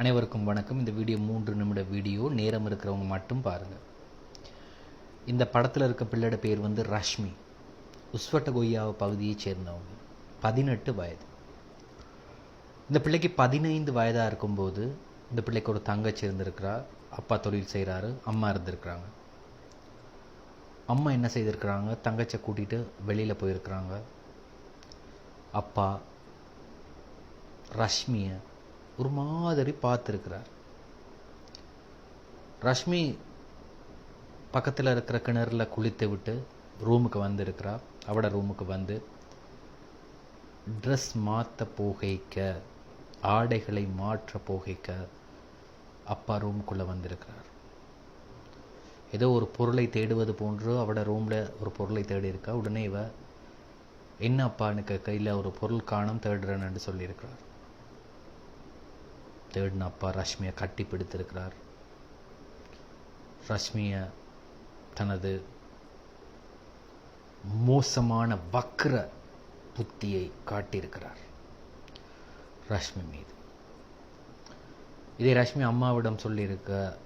அனைவருக்கும் வணக்கம். இந்த வீடியோ மூன்று நிமிட வீடியோ. நேரம் இருக்கிறவங்க மட்டும் பாருங்கள் இந்த படத்தில் இருக்க பிள்ளையோட பேர் வந்து ரஷ்மி. உஸ்வட்ட கொய்யாவை பகுதியைச் சேர்ந்தவங்க. பதினெட்டு வயது. இந்த பிள்ளைக்கு பதினைந்து வயதாக இருக்கும்போது இந்த பிள்ளைக்கு ஒரு தங்கச்சி இருந்திருக்கிறா. அப்பா தொழில் செய்கிறாரு அம்மா இருந்திருக்கிறாங்க. அம்மா என்ன செய்திருக்கிறாங்க? தங்கச்சியை கூட்டிகிட்டு வெளியில் போயிருக்கிறாங்க. அப்பா ரஷ்மியை ஒரு மாதிரி பார்த்துருக்கிறார். ரஷ்மி பக்கத்தில் இருக்கிற கிணறுல குளித்து விட்டு ரூமுக்கு வந்திருக்கிறா அவட ரூமுக்கு வந்து ட்ரெஸ் மாற்ற போகைக்க ஆடைகளை மாற்ற போகைக்க அப்பா ரூமுக்குள்ளே வந்திருக்கிறார். ஏதோ ஒரு பொருளை தேடுவது போன்று அவட ரூமில் ஒரு பொருளை தேடி இருக்கா உடனே இவ என்ன அப்பான்னு கேட்க இல்லை ஒரு பொருள் காணும் தேடுறேன்னு சொல்லியிருக்கிறார். தேடின அப்பா ரஷ்மியை கட்டி பிடித்திருக்கிறார் ரஷ்மியை தனது மோசமான வக்ர புத்தியை காட்டியிருக்கிறார் ரஷ்மி மீது. இதை ரஷ்மி அம்மாவிடம் சொல்லியிருக்க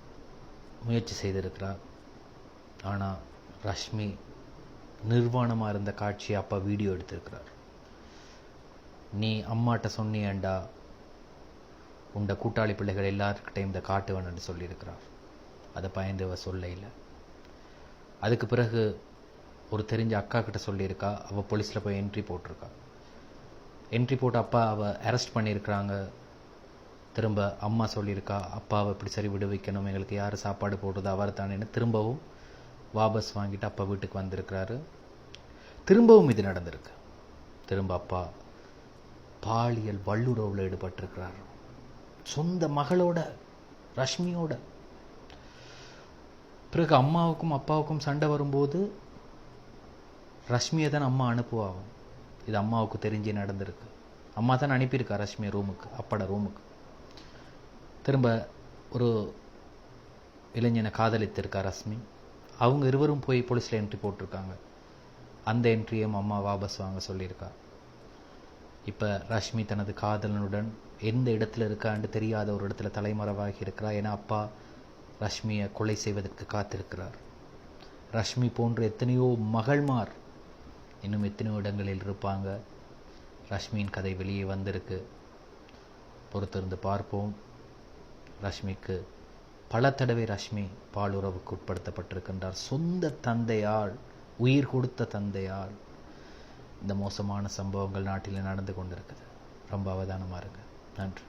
முயற்சி செய்திருக்கிறார். ஆனால் ரஷ்மி நிர்வாணமாக இருந்த காட்சியை அப்பா வீடியோ எடுத்திருக்கிறார். நீ அம்மாட்ட சொன்னியேண்டா உண்ட கூட்டாளி பிள்ளைகள் எல்லாருக்கிட்டையும் இந்த காட்டுவேன்னு சொல்லியிருக்கிறார். அதை பயந்து அவள் சொல்ல இல்லை. அதுக்கு பிறகு ஒரு தெரிஞ்ச அக்கா கிட்ட சொல்லியிருக்கா. அவள் போலீஸில் போய் என்ட்ரி போட்டிருக்கா. என்ட்ரி போட்டு அப்பா அவள் அரெஸ்ட் பண்ணியிருக்கிறாங்க. திரும்ப அம்மா சொல்லியிருக்கா அப்பாவை இப்படி சரி விடுவிக்கணும் எங்களுக்கு யார் சாப்பாடு போடுறது? அவர் தானேன்னு. திரும்பவும் வாபஸ் வாங்கிட்டு அப்பா வீட்டுக்கு வந்திருக்கிறாரு. திரும்பவும் இது நடந்திருக்கு. திரும்ப அப்பா பாலியல் வல்லுறவில் ஈடுபட்டிருக்கிறார். சொந்த மகளோட ரஷ்மியோட. பிறகு அம்மாவுக்கும் அப்பாவுக்கும் சண்டை வரும்போது ரஷ்மியை தான் அம்மா அனுப்புவாகும். இது அம்மாவுக்கு தெரிஞ்சு நடந்திருக்கு. அம்மா தான் அனுப்பியிருக்கா ரஷ்மி ரூமுக்கு அப்பட ரூமுக்கு. திரும்ப ஒரு இளைஞனை காதலித்திருக்கா ரஷ்மி. அவங்க இருவரும் போய் போலீஸில் என்ட்ரி போட்டிருக்காங்க. அந்த என்ட்ரியும் அம்மா வாபஸ் வாங்க சொல்லியிருக்கா. இப்போ ரஷ்மி தனது காதலனுடன் எந்த இடத்துல இருக்கான்னு தெரியாத ஒரு இடத்துல தலைமறைவாகி இருக்கிறா ஏன்னா அப்பா ரஷ்மியை கொலை செய்வதற்கு காத்திருக்கிறார். ரஷ்மி போன்ற எத்தனையோ மகள்மார் இன்னும் எத்தனையோ இடங்களில் இருப்பாங்க. ரஷ்மியின் கதை வெளியே வந்திருக்கு. பொறுத்திருந்து பார்ப்போம். ரஷ்மிக்கு பல தடவை ரஷ்மி பாலுறவுக்கு உட்படுத்தப்பட்டிருக்கின்றார். சொந்த தந்தையால் உயிர் கொடுத்த தந்தையால் இந்த மோசமான சம்பவங்கள் நாட்டில் நடந்து கொண்டிருக்குது. ரொம்ப அவதானமாக இருங்க நன்றி.